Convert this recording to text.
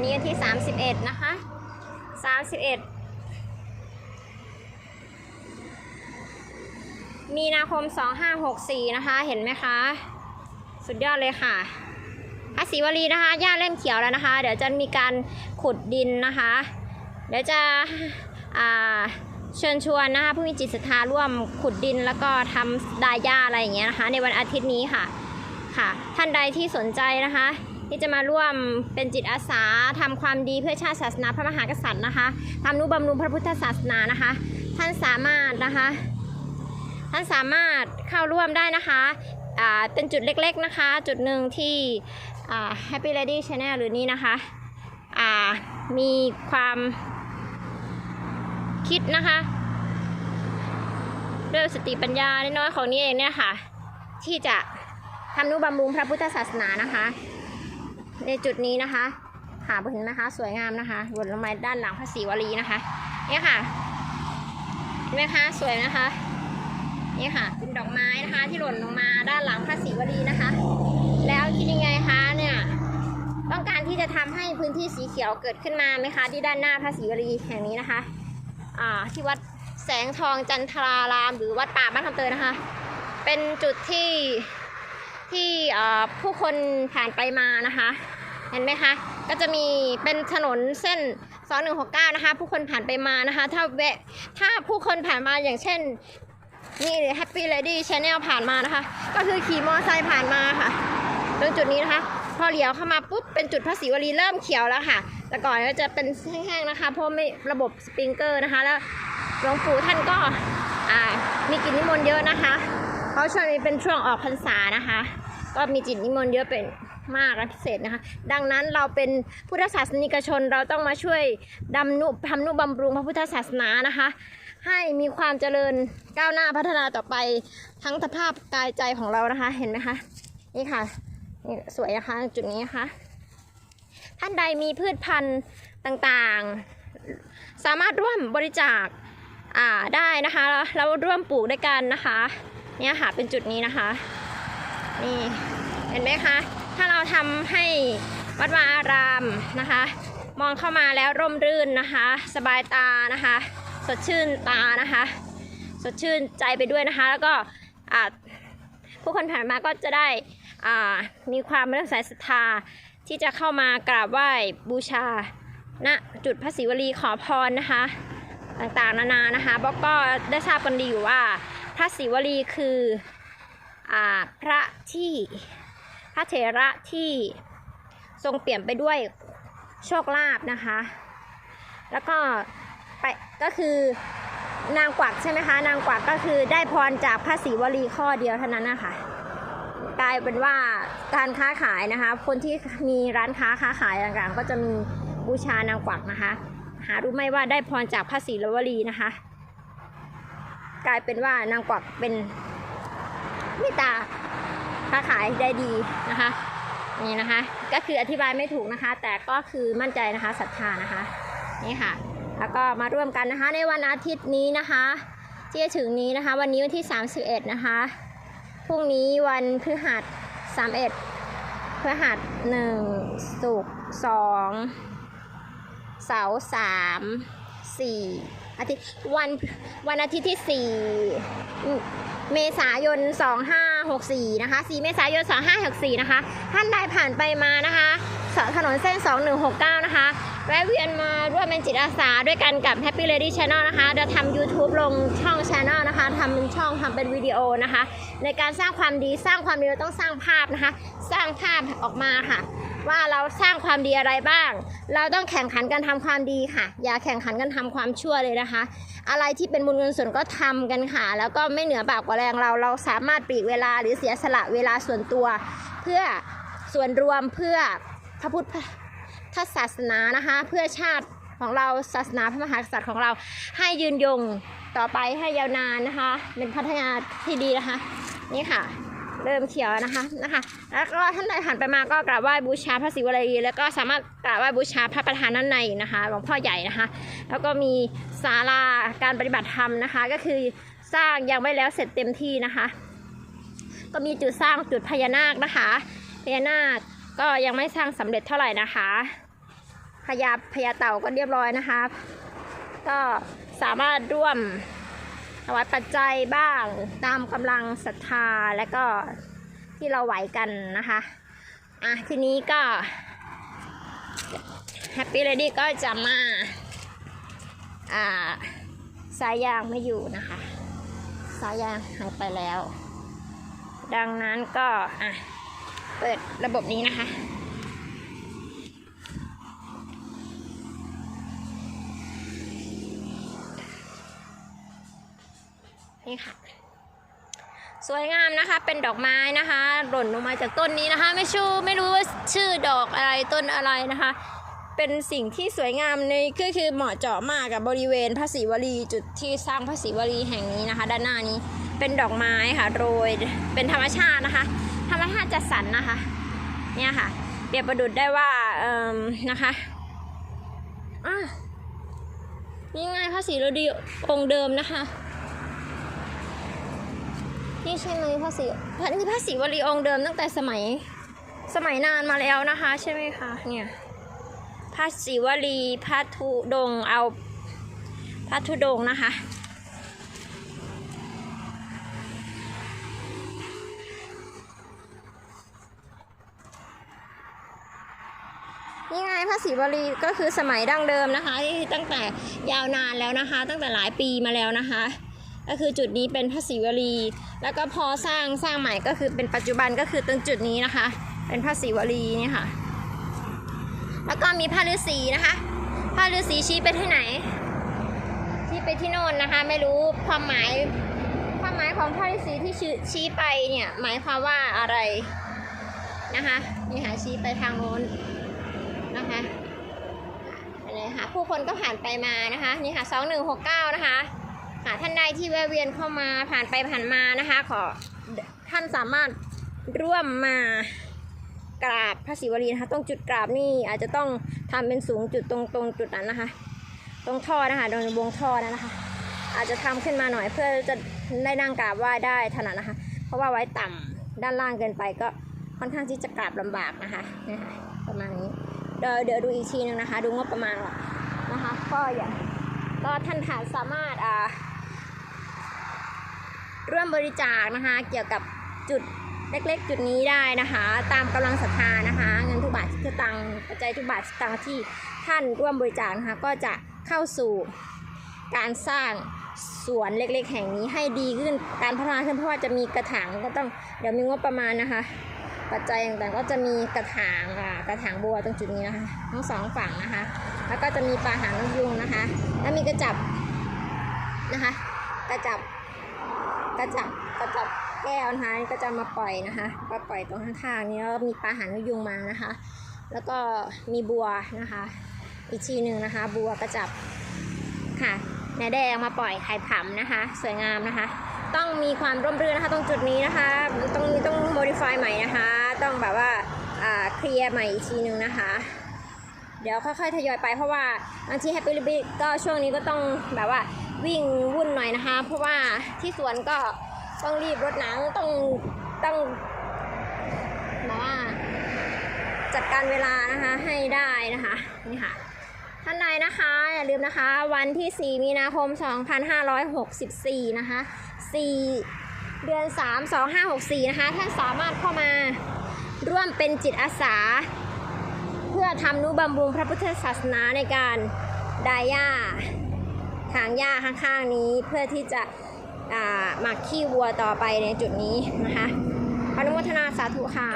วันนี้ที่ 31 นะคะ 31 มีนาคม 2564 นะคะ เห็นไหมคะ สุดยอดเลยค่ะพระศิวลีนะคะ หญ้าเล่มเขียวแล้วนะคะ เดี๋ยวจะมีการขุดดินนะคะ เดี๋ยวจะเชิญชวนนะคะผู้มีจิตศรัทธาร่วมขุดดินแล้วก็ทำดายาอะไรอย่างเงี้ยนะคะ ในวันอาทิตย์นี้ค่ะค่ะ ท่านใดที่สนใจนะคะ ที่จะมาร่วมเป็นจิตอาสาทำความดีเพื่อชาติศาสนาพระมหากษัตริย์นะคะทำนุบำรุงพระพุทธศาสนานะคะ ท่านสามารถนะคะ ท่านสามารถเข้าร่วมได้นะคะเป็นจุดเล็กๆนะคะ จุดหนึ่งที่ Happy Lady Channel หรือนี้นะคะมีความคิดนะคะด้วยสติปัญญาน้อยๆของนี้เองเนี่ยค่ะ ที่จะทำนุบำรุงพระพุทธศาสนานะคะ ในจุดนี้นะคะหาเห็นไหมคะ สวยงามนะคะบนลงมาด้านหลังพระศรีวลีนะคะเนี่ยค่ะเห็นไหมคะสวยนะคะนี่ค่ะเป็นดอกไม้นะคะที่หล่นลงมาด้านหลังพระศรีวลีนะคะ แล้วคิดยังไงคะเนี่ยต้องการที่จะทำให้พื้นที่สีเขียวเกิดขึ้นมาไหมคะ ที่ด้านหน้าพระศรีวลีแห่งนี้นะคะอ่าที่วัดแสงทองจันทราราม หรือวัดป่าบ้านคำเตยนะคะ เป็นจุดที่ ผู้คนผ่านไปมานะคะ เห็นไหมคะ ก็จะมีเป็นถนนเส้น2169นะคะ ผู้คนผ่านไปมานะคะ ถ้าแวถ้าผู้คนผ่านมาอย่างเช่น นี่ Happy Lady Channel ผ่านมานะคะ ก็คือขี่มอเตอร์ไซค์ผ่านมาค่ะ ตรงจุดนี้นะคะ พอเลี้ยวเข้ามาปุ๊บเป็นจุดพระศิวลีเริ่มเขียวแล้วค่ะ แต่ก่อนก็จะเป็นแห้งๆนะคะ เพราะไม่ระบบสปริงเกอร์นะคะ แล้วหลวงปู่ท่านก็มีกิจนิมนต์เยอะนะคะเพราช่วงนี้เป็นช่วงออกพรรษานะคะ ก็มีจิตนิมนต์เยอะเป็นมากและพิเศษนะคะ ดังนั้นเราเป็นพุทธศาสนิกชนเราต้องมาช่วยดำนุทำนุบำรุงพระพุทธศาสนานะคะ ให้มีความเจริญก้าวหน้าพัฒนาต่อไปทั้งสภาพกายใจของเรานะคะ เห็นไหมคะ นี่ค่ะนี่สวยนะคะจุดนี้นะคะท่านใดมีพืชพันธุ์ต่างๆ สามารถร่วมบริจาคอ่าได้นะคะแล้วร่วมปลูกด้วยกันนะคะ เนี่ยค่ะเป็นจุดนี้นะคะ นี่ เห็นไหมคะ ถ้าเราทำให้วัดวาอารามนะคะ มองเข้ามาแล้วร่มรื่นนะคะ สบายตานะคะ สดชื่นตานะคะ สดชื่นใจไปด้วยนะคะ แล้วก็ผู้คนผ่านมาก็จะได้มีความเลื่อมใสศรัทธาที่จะเข้ามากราบไหว้บูชาณจุดพระศิวลีขอพรนะคะ ต่างๆนานานะคะบอกก็ได้ทราบกันดีอยู่ว่า พระศิวลีคืออพระที่ ระเถระที่ทรงเปลี่ยนไปด้วยโชคลาภนะคะ แล้วก็ไปก็คือนางกวักใช่ไหมคะ นางกวักก็คือได้พรจากพระศิวลีข้อเดียวเท่านั้นนะคะกลายเป็นว่าการค้าขายนะคะ คนที่มีร้านค้าค้าขายต่างๆ ก็จะมีบูชานางกวักนะคะ หารู้ไหมว่าได้พรจากพระศิวลีนะคะ กลายเป็นว่านางกวักเป็นเมตตา ค้าขายได้ดีนะคะ นี่นะคะ ก็คืออธิบายไม่ถูกนะคะ แต่ก็คือมั่นใจนะคะศรัทธานะคะ นี่ค่ะ แล้วก็มาร่วมกันนะคะ ในวันอาทิตย์นี้นะคะ ที่จะถึงนี้นะคะ วันนี้วันที่ 31 นะคะพรุ่งนี้วันพฤหัส31พฤหัสหนึ่งศุกร์สองเสาร์สามสี่อาทิตย์วันวันอาทิตย์ที่สี่ เมษายน 2564 นะคะ 4 เมษายน 2564 นะคะ ท่านใดผ่านไปมานะคะถนนเส้น 2169 นะคะ แวะเวียนมาร่วมเป็นจิตอาสาด้วยกันกับ Happy Lady Channel นะคะเดี๋ยวทำ YouTube ลงช่อง Channel นะคะทำเป็นช่องทำเป็นวิดีโอนะคะ ในการสร้างความดีสร้างความดีเราต้องสร้างภาพนะคะ สร้างภาพออกมาค่ะ ว่าเราสร้างความดีอะไรบ้าง เราต้องแข่งขันกันทำความดีค่ะ อย่าแข่งขันกันทำความชั่วเลยนะคะ อะไรที่เป็นบุญเงินส่วนก็ทำกันค่ะ แล้วก็ไม่เหนือบาปกว่าแรงเรา เราสามารถปลีกเวลาหรือเสียสละเวลาส่วนตัว เพื่อส่วนรวมเพื่อพระพุทธศาสนานะคะ เพื่อชาติของเราศาสนาพระมหากษัตริย์ของเราให้ยืนยงต่อไปให้ยาวนานนะคะ เป็นพัฒนาที่ดีนะคะ นี่ค่ะ เริ่มเขียวนะคะนะคะ แล้วก็ท่านใดผ่านไปมาก็กราบไหว้บูชาพระศิวลี แล้วก็สามารถกราบไหว้บูชาพระประธานด้านในนะคะหลวงพ่อใหญ่นะคะ แล้วก็มีศาลาการปฏิบัติธรรมนะคะ ก็คือสร้างยังไม่แล้วเสร็จเต็มที่นะคะ ก็มีจุดสร้างจุดพญานาคนะคะพญานาคก็ยังไม่สร้างสำเร็จเท่าไหร่นะคะพญาพญาเต่าก็เรียบร้อยนะคะ ก็สามารถร่วม ถวายปัจจัยบ้างตามกำลังศรัทธาและก็ที่เราไหวกันนะคะ อะทีนี้ก็แฮปปี้เลดี้ก็จะมา อ่า สายยางไม่อยู่นะคะ สายยางหายไปแล้ว ดังนั้นก็ อะ เปิดระบบนี้นะคะ นี่ค่ะ สวยงามนะคะ เป็นดอกไม้นะคะ หล่นลงมาจากต้นนี้นะคะ ไม่ชูไม่รู้ว่าชื่อดอกอะไรต้นอะไรนะคะ เป็นสิ่งที่สวยงามในก็คือเหมาะเจาะมากกับบริเวณพระศิวลีจุดที่สร้างพระศิวลีแห่งนี้นะคะ ด้านหน้านี้เป็นดอกไม้ค่ะโรยเป็นธรรมชาตินะคะ ธรรมชาติจัดสรรนะคะ เนี่ยค่ะเปรียบประดุดได้ว่าเอ่มนะคะอะนี่ไงพระศิวลีองค์เดิมนะคะ นี่ใช่ไหมพระศิพระนี่พระศิวลีองค์เดิมตั้งแต่สมัยสมัยนานมาแล้วนะคะ ใช่ไหมคะเนี่ยพระศิวลีพระธุดงเอาพระธุดงนะคะนี่ไงพระศิวลีก็คือสมัยดั้งเดิมนะคะที่ตั้งแต่ยาวนานแล้วนะคะ ตั้งแต่หลายปีมาแล้วนะคะ ก็คือจุดนี้เป็นพระศิวลี แล้วก็พอสร้างสร้างใหม่ก็คือเป็นปัจจุบันก็คือตรงจุดนี้นะคะ เป็นพระศิวลีเนี่ยค่ะ แล้วก็มีพระฤาษีนะคะพระฤาษีชี้ไปที่ไหนชี้ไปที่โน่นนะคะ ไม่รู้ความหมายความหมายของพระฤาษีที่ชี้ชี้ไปเนี่ยหมายความว่าอะไรนะคะนี่ค่ะชี้ไปทางโน้นนะคะอะไรค่ะผู้คนก็ผ่านไปมานะคะนี่ค่ะสองหนึ่งหกเก้านะคะ หากท่านใดที่แวะเวียนเข้ามาผ่านไปผ่านมานะคะ ขอท่านสามารถร่วมมากราบพระศิวลีนะคะตรงจุดกราบนี่อาจจะต้องทำเป็นสูงจุดตรงตรงจุดนั้นนะคะ ตรงท่อนะคะตรงวงท่อนั้นนะคะ อาจจะทำขึ้นมาหน่อยเพื่อจะได้นั่งกราบไหว้ได้ถนัดนะคะ เพราะว่าไว้ต่ำด้านล่างเกินไปก็ค่อนข้างที่จะกราบลำบากนะคะนะคะประมาณนี้เดี๋ยวเดี๋ยวดูอีกทีนึงนะคะ ดูงบประมาณก่อนนะคะก็อย่าก็ท่านฐานสามารถอ่า ร่วมบริจาคนะคะ เกี่ยวกับจุดเล็กๆ จุดนี้ได้นะคะ ตามกำลังศรัทธานะคะ เงินทุกบาททุกตังค์ปัจจัยทุกบาททุกตังค์ที่ท่านร่วมบริจาคนะคะ ก็จะเข้าสู่การสร้างสวนเล็กๆ แห่งนี้ให้ดีขึ้นการพัฒนาขึ้นเพราะว่าจะมีกระถางก็ต้องเดี๋ยวมีงบประมาณนะคะ ปัจจัยต่างๆก็จะมีกระถางอ่ากระถางบัวตรงจุดนี้นะคะทั้งสองฝั่งนะคะ แล้วก็จะมีปลาหางนกยุงนะคะ แล้วมีกระจับนะคะ กระจับ กระจับกระจับแก้วนะคะก็จะมาปล่อยนะคะก็ปล่อยตรงข้างๆนี้แล้วมีปลาหางนกยุงมานะคะ แล้วก็มีบัวนะคะ อีกทีหนึ่งนะคะ บัวกระจับค่ะแหนแดงมาปล่อยไข่ผำนะคะ สวยงามนะคะ ต้องมีความร่มรื่นนะคะ ตรงจุดนี้นะคะต้องต้องโมดิฟายใหม่นะคะ ต้องแบบว่าอ่าเคลียร์ใหม่อีกทีหนึ่งนะคะ เดี๋ยวค่อยๆทยอยไปเพราะว่าบางทีแฮปปี้ลิบิก็ช่วงนี้ก็ต้องแบบว่า วิ่งวุ่นหน่อยนะคะ เพราะว่าที่สวนก็ต้องรีบรดน้ำต้องต้องแบบว่าจัดการเวลานะคะให้ได้นะคะนี่ค่ะท่านใดนะคะอย่าลืมนะคะ วันที่ 4 มีนาคม 2564 นะคะ 4 เดือน 3 2564 นะคะ ท่านสามารถเข้ามาร่วมเป็นจิตอาสา เพื่อทำนุบำรุงพระพุทธศาสนาในการดายหญ้า ถางหญ้าข้างๆนี้เพื่อที่จะหมักขี้วัวต่อไปในจุดนี้นะคะอนุโมทนาสาธุค่ะ